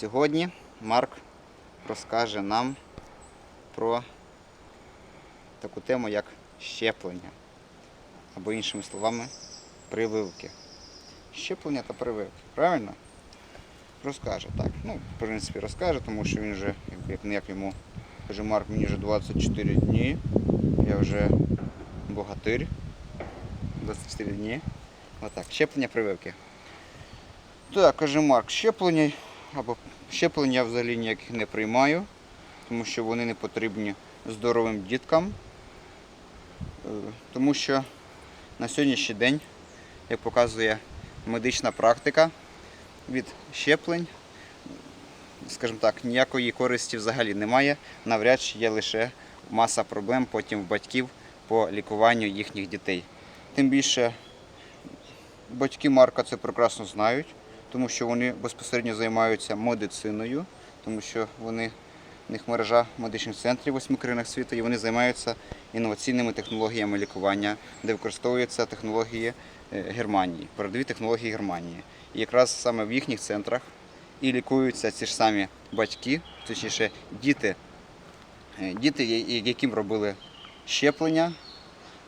Сьогодні Марк розкаже нам про таку тему, як щеплення, або іншими словами, прививки. Щеплення та прививки, правильно? Розкаже, так. Ну, в принципі, розкаже, тому що він вже, як не як йому каже Марк, мені вже 24 дні. Я вже богатир. 24 дні. Отак. Щеплення прививки. Так, каже Марк, щеплення або щеплення я взагалі ніяких не приймаю, тому що вони не потрібні здоровим діткам. Е, Тому що на сьогоднішній день, як показує медична практика, від щеплень, скажімо так, ніякої користі взагалі немає. Навряд чи є лише маса проблем потім в батьків по лікуванню їхніх дітей. Тим більше батьки Марка це прекрасно знають, тому що вони безпосередньо займаються медициною, тому що вони в них мережа медичних центрів восьми країнах світу, і вони займаються інноваційними технологіями лікування, де використовуються технології е, Германії, передові технології Германії. І якраз саме в їхніх центрах і лікуються ці ж самі батьки, точніше діти, е, діти, яким робили щеплення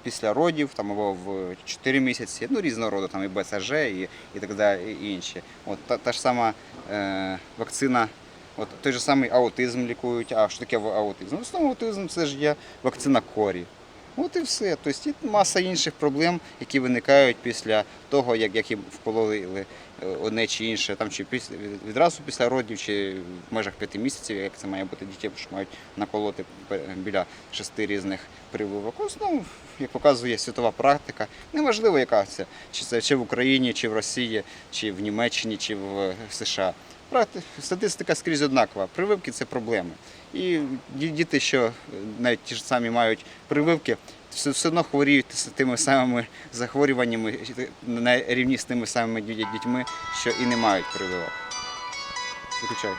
після родів там, або в 4 місяці, ну різного роду, там і БЦЖ, і, і так далі, і інші. От, та, та ж сама е, вакцина, от, той же самий аутизм лікують. А що таке аутизм? Ну, в основному аутизм це ж є вакцина корі. От і все. Тобто маса інших проблем, які виникають після того, як, як їм вкололи е, одне чи інше, там чи після відразу після родів, чи в межах п'яти місяців, як це має бути дітей, що мають наколоти біля шести різних прививок. В основному, як показує світова практика, неважливо, яка це, чи це чи в Україні, чи в Росії, чи в Німеччині, чи в США. Статистика скрізь однакова. Прививки це проблеми. І діти, що е, навіть ті ж самі мають прививки, все, одно хворіють з тими самими захворюваннями на рівні з тими самими дітьми, що і не мають прививок. Виключай.